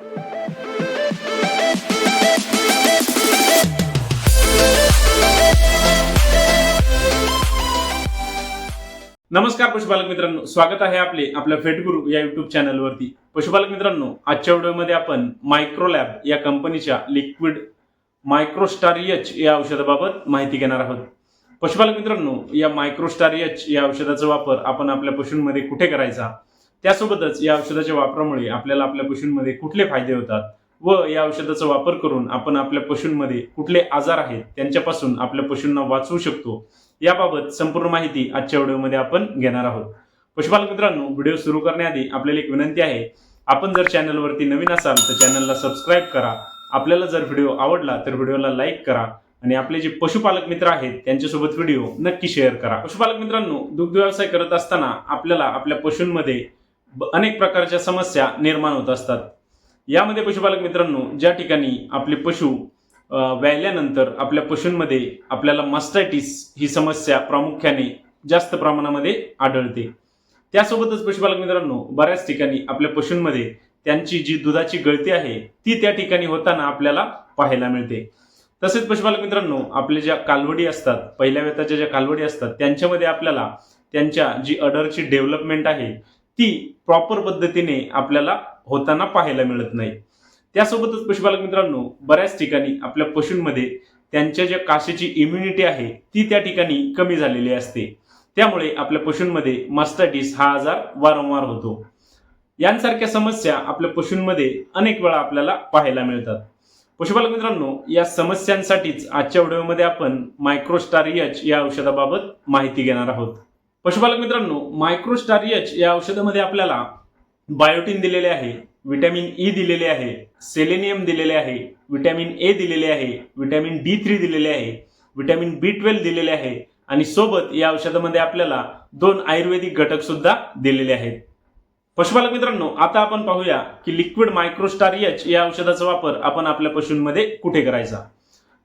नमस्कार पशुपालक मित्रांनो. स्वागत आहे आपले आपल्या फेटगुरु या युट्यूब चॅनलवरती पशुपालक मित्रांनो आजच्या व्हिडिओमध्ये आपण मायक्रोलॅब या कंपनीच्या लिक्विड मायक्रोस्टार एच या औषधाबाबत माहिती घेणार आहोत. पशुपालक मित्रांनो या मायक्रोस्टार एच या औषधाचा वापर आपण आपल्या पशूंमध्ये कुठे करायचा? त्यासोबतच या औषधाच्या वापरामुळे आपल्याला आपल्या पशूंमध्ये कुठले फायदे होतात व या औषधाचा वापर करून आपण आपल्या पशूंमध्ये कुठले आजार आहेत त्यांच्यापासून आपल्या पशूंना वाचवू शकतो याबाबत संपूर्ण माहिती आजच्या व्हिडिओमध्ये आपण घेणार आहोत. पशुपालक मित्रांनो व्हिडिओ सुरू करण्याआधी आपल्याला एक विनंती आहे आपण जर चॅनलवरती नवीन असाल तर चॅनलला सबस्क्राईब करा आपल्याला जर व्हिडिओ आवडला तर व्हिडिओला लाईक करा आणि आपले जे पशुपालक मित्र आहेत त्यांच्यासोबत व्हिडिओ नक्की शेअर करा. पशुपालक मित्रांनो दुग्ध व्यवसाय करत असताना आपल्याला आपल्या पशूंमध्ये अनेक प्रकारच्या समस्या निर्माण होत असतात. यामध्ये पशुपालक मित्रांनो ज्या ठिकाणी आपले पशु अ, व्यायल्यानंतर आपल्या पशूंमध्ये आपल्याला मास्टायटिस ही समस्या प्रामुख्याने जास्त प्रमाणामध्ये आढळते. त्यासोबतच पशुपालक मित्रांनो बऱ्याच ठिकाणी आपल्या पशूंमध्ये त्यांची जी दुधाची गळती आहे ती त्या ठिकाणी होताना आपल्याला पाहायला मिळते. तसेच पशुपालक मित्रांनो आपल्या ज्या कालवडी असतात पहिल्या वेताच्या ज्या कालवडी असतात त्यांच्यामध्ये आपल्याला त्यांच्या जी अडरची डेव्हलपमेंट आहे ती प्रॉपर पद्धतीने आपल्याला होताना पाहायला मिळत नाही. त्यासोबतच पशुपालक मित्रांनो बऱ्याच ठिकाणी आपल्या पशूंमध्ये त्यांच्या ज्या काशीची इम्युनिटी आहे ती त्या ठिकाणी कमी झालेली असते. त्यामुळे आपल्या पशूंमध्ये मास्टायटिस हा आजार वारंवार होतो. यांसारख्या समस्या आपल्या पशूंमध्ये अनेक वेळा आपल्याला पाहायला मिळतात. पशुपालक मित्रांनो या समस्यांसाठीच आजच्या व्हिडिओमध्ये आपण मायक्रोस्टारियच या औषधाबाबत माहिती घेणार आहोत. पशुपालक मित्रांनो मायक्रोस्टार एच या औषधामध्ये आपल्याला बायोटिन दिलेले आहे विटॅमिन ई e दिलेले आहे सेलेनियम दिलेले आहे विटॅमिन ए दिलेले आहे विटॅमिन डी थ्री दिलेले आहे विटॅमिन बी ट्वेल्व दिलेले आहे आणि सोबत या औषधामध्ये आपल्याला दोन आयुर्वेदिक घटक सुद्धा दिलेले आहेत. पशुपालक मित्रांनो आता आपण पाहूया की लिक्विड मायक्रोस्टार एच या औषधाचा वापर आपण आपल्या पशूंमध्ये कुठे करायचा?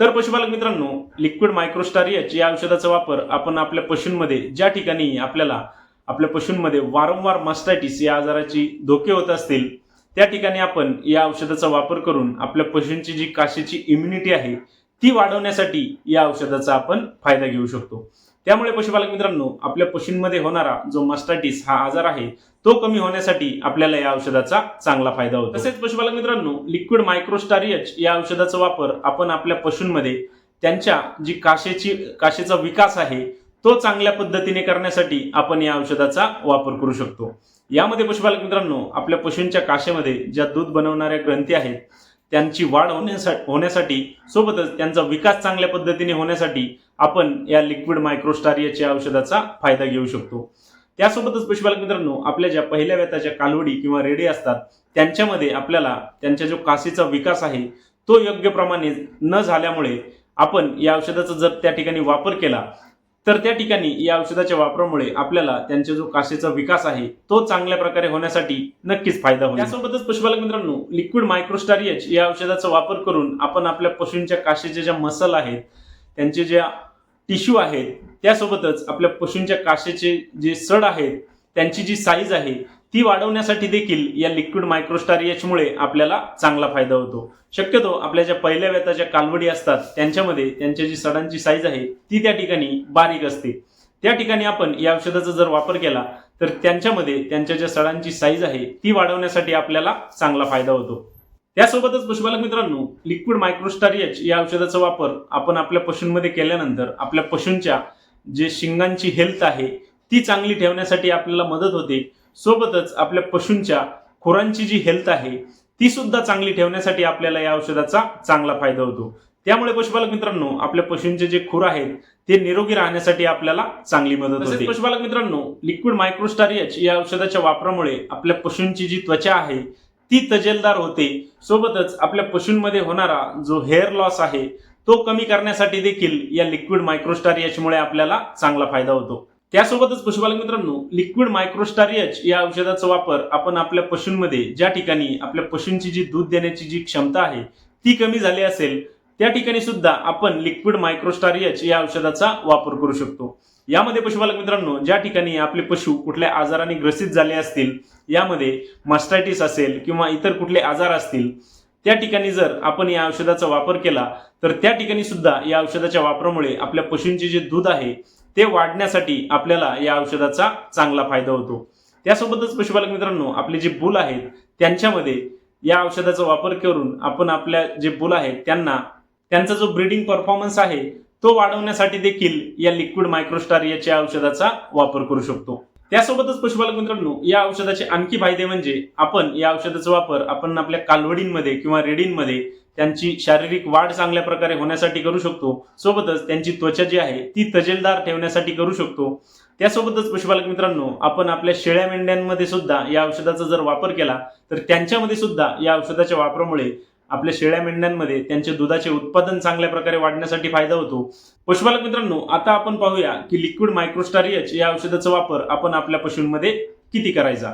तर पशुपालक मित्रांनो लिक्विड मायक्रोस्टार एच या औषधाचा वापर आपण आपल्या पशूंमध्ये ज्या ठिकाणी आपल्याला आपल्या पशूंमध्ये वारंवार मास्टायटिस या आजाराची धोके होत असतील त्या ठिकाणी आपण या औषधाचा वापर करून आपल्या पशूंची जी काशीची इम्युनिटी आहे ती वाढवण्यासाठी या औषधाचा आपण फायदा घेऊ शकतो. त्यामुळे पशुपालक मित्रांनो आपल्या पशूंमध्ये होणारा जो मास्टायटिस हा आजार आहे तो कमी होण्यासाठी आपल्याला या औषधाचा चांगला फायदा होतो. तसेच पशुपालक मित्रांनो लिक्विड मायक्रोस्टारियच या औषधाचा वापर आपण आपल्या पशूंमध्ये त्यांच्या जी काशेची काशेचा विकास आहे तो चांगल्या पद्धतीने करण्यासाठी आपण या औषधाचा वापर करू शकतो. यामध्ये पशुपालक मित्रांनो आपल्या पशूंच्या काशेमध्ये ज्या दूध बनवणाऱ्या ग्रंथी आहेत त्यांची वाढ होण्यासाठी होण्यासाठी सोबतच त्यांचा विकास चांगल्या पद्धतीने होण्यासाठी आपण या लिक्विड मायक्रोस्टारियाच्या या औषधाचा फायदा घेऊ शकतो. त्यासोबतच पशुपालक मित्रांनो आपल्या ज्या पहिल्या वेताच्या कालवडी किंवा रेडे असतात त्यांच्यामध्ये आपल्याला त्यांच्या जो काशीचा विकास आहे तो योग्य प्रमाणे न झाल्यामुळे आपण या औषधाचा जर त्या ठिकाणी वापर केला तर त्या ठिकाणी या औषधाच्या वापरामुळे आपल्याला त्यांचा जो काशेचा विकास आहे तो चांगल्या प्रकारे होण्यासाठी नक्कीच फायदा होईल. त्यासोबतच पशुपालक मित्रांनो लिक्विड मायक्रोस्टारियच या औषधाचा वापर करून आपण आपल्या पशूंच्या काशीचे ज्या मसल आहेत त्यांचे ज्या टिश्यू आहेत त्यासोबतच आपल्या पशूंच्या काशेचे जे सड आहेत त्यांची जी साईज आहे ती वाढवण्यासाठी देखील या लिक्विड मायक्रोस्टार मुळे आपल्याला चांगला फायदा होतो. शक्यतो आपल्या ज्या पहिल्या वेताच्या कालवडी असतात त्यांच्यामध्ये त्यांच्या जी सडांची साईज आहे ती त्या ठिकाणी बारीक असते. त्या ठिकाणी आपण या औषधाचा जर वापर केला तर त्यांच्यामध्ये त्यांच्या ज्या सडांची साईज आहे ती वाढवण्यासाठी आपल्याला चांगला फायदा होतो. त्यासोबतच पशुपालक मित्रांनो लिक्विड मायक्रोस्टार एच या औषधाचा वापर आपण आपल्या पशूंमध्ये केल्यानंतर आपल्या पशूंच्या जे शिंगांची हेल्थ आहे ती चांगली ठेवण्यासाठी आपल्याला मदत होते. सोबतच आपल्या पशूंच्या खुरांची जी हेल्थ आहे ती सुद्धा चांगली ठेवण्यासाठी आपल्याला या औषधाचा चांगला फायदा होतो. त्यामुळे पशुपालक मित्रांनो आपल्या पशूंचे जे खुर आहेत ते निरोगी राहण्यासाठी आपल्याला चांगली मदत होते. पशुपालक मित्रांनो लिक्विड मायक्रोस्टार एच या औषधाच्या वापरामुळे आपल्या पशूंची जी त्वचा आहे ती तजेलदार होते. सोबतच आपल्या पशूंमध्ये होणारा जो हेअर लॉस आहे तो कमी करण्यासाठी देखील या लिक्विड मायक्रोस्टारियचमुळे आपल्याला चांगला फायदा होतो. त्यासोबतच पशुपालक मित्रांनो लिक्विड मायक्रोस्टार एच या औषधाचा वापर आपण आपल्या पशूंमध्ये ज्या ठिकाणी आपल्या पशूंची जी दूध देण्याची जी क्षमता आहे ती कमी झाली असेल त्या ठिकाणी सुद्धा आपण लिक्विड मायक्रोस्टार एच या औषधाचा वापर करू शकतो. यामध्ये पशुपालक मित्रांनो ज्या ठिकाणी आपले पशु कुठल्या आजाराने ग्रसित झाले असतील यामध्ये मास्टायटिस असेल किंवा इतर कुठले आजार असतील त्या ठिकाणी जर आपण या औषधाचा वापर केला तर त्या ठिकाणी सुद्धा या औषधाच्या वापरामुळे आपल्या पशूंचे जे दूध आहे ते वाढण्यासाठी आपल्याला या औषधाचा चांगला फायदा होतो. त्यासोबतच पशुपालक मित्रांनो आपले जे बुल आहेत त्यांच्यामध्ये या औषधाचा वापर करून आपण आपल्या जे बुल आहेत त्यांना त्यांचा जो ब्रीडिंग परफॉर्मन्स आहे तो वाढवण्यासाठी देखील या लिक्विड मायक्रोस्टार याच्या औषधाचा वापर करू शकतो. त्यासोबतच पशुपालक मित्रांनो या औषधाचे आणखी फायदे म्हणजे आपण या औषधाचा वापर आपण आपल्या कालवडींमध्ये किंवा रेडींमध्ये त्यांची शारीरिक वाढ चांगल्या प्रकारे होण्यासाठी करू शकतो. सोबतच त्यांची त्वचा जी आहे ती तजेलदार ठेवण्यासाठी करू शकतो. त्यासोबतच पशुपालक मित्रांनो आपण आपल्या शेळ्या मेंढ्यांमध्ये सुद्धा या औषधाचा जर वापर केला तर त्यांच्यामध्ये सुद्धा या औषधाच्या वापरामुळे आपल्या शेळ्या मेंढ्यांमध्ये त्यांचे दुधाचे उत्पादन चांगल्या प्रकारे वाढण्यासाठी फायदा होतो. पशुपालक मित्रांनो आता आपण पाहूया की लिक्विड मायक्रोस्टारियच या औषधाचा वापर आपण आपल्या पशूंमध्ये किती करायचा?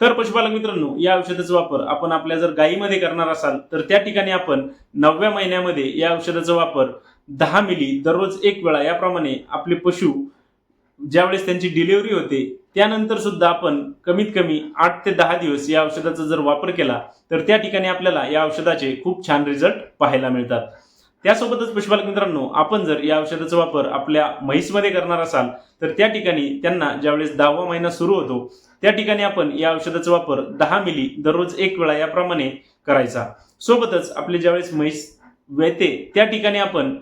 तर पशुपालक मित्रांनो या औषधाचा वापर आपण आपल्या जर गायीमध्ये करणार असाल तर त्या ठिकाणी आपण नवव्या महिन्यामध्ये या औषधाचा वापर दहा मिली दररोज एक वेळा. याप्रमाणे आपले पशु ज्यावेळेस त्यांची डिलिव्हरी होते त्यानंतर सुद्धा आपण कमीत कमी आठ ते दहा दिवस या औषधाचा जर वापर केला तर त्या ठिकाणी आपल्याला या औषधाचे खूप छान रिझल्ट पाहायला मिळतात. त्यासोबतच पशुपालक मित्रांनो आपण जर या औषधाचा वापर आपल्या म्हैसमध्ये करणार असाल तर त्या ठिकाणी त्यांना ज्यावेळेस दहावा महिना सुरू होतो त्या ठिकाणी आपण या औषधाचा वापर दहा मिली दररोज एक वेळा याप्रमाणे करायचा. सोबतच आपले ज्यावेळेस म्हैस वेते त्या ठिकाणी आपण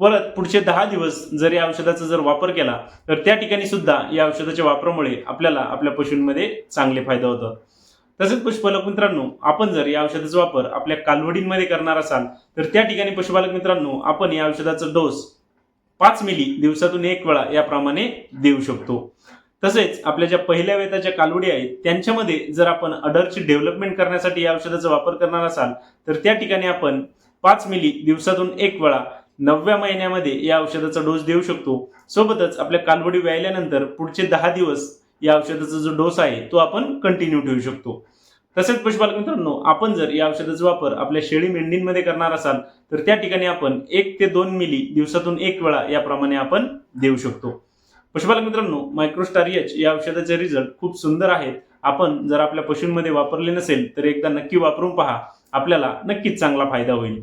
परत पुढचे दहा दिवस जर या औषधाचा जर वापर केला तर त्या ठिकाणी सुद्धा या औषधाच्या वापरामुळे आपल्याला आपल्या पशूंमध्ये चांगले फायदा होतो. तसेच पशुपालक मित्रांनो आपण जर या औषधाचा वापर आपल्या कालवडींमध्ये करणार असाल तर त्या ठिकाणी पशुपालक मित्रांनो आपण या औषधाचा डोस पाच मिली दिवसातून एक वेळा याप्रमाणे देऊ शकतो. तसेच आपल्या ज्या पहिल्या वेताच्या कालवडी आहेत त्यांच्यामध्ये जर आपण अडरची डेव्हलपमेंट करण्यासाठी या औषधाचा वापर करणार असाल तर त्या ठिकाणी आपण पाच मिली दिवसातून एक वेळा नवव्या महिन्यामध्ये या औषधाचा डोस देऊ शकतो. सोबतच आपल्या कालवडी व्यायल्यानंतर पुढचे दहा दिवस या औषधाचा जो डोस आहे तो आपण कंटिन्यू ठेवू शकतो. तसेच पशुपालक मित्रांनो आपण जर या औषधाचा वापर आपल्या शेळी मेंढींमध्ये करणार असाल तर त्या ठिकाणी आपण एक ते दोन मिली दिवसातून एक वेळा याप्रमाणे आपण देऊ शकतो. पशुपालक मित्रांनो मायक्रोस्टारियच या औषधाचे रिझल्ट खूप सुंदर आहेत. आपण जर आपल्या पशूंमध्ये वापरले नसेल तर एकदा नक्की वापरून पहा. आपल्याला नक्कीच चांगला फायदा होईल.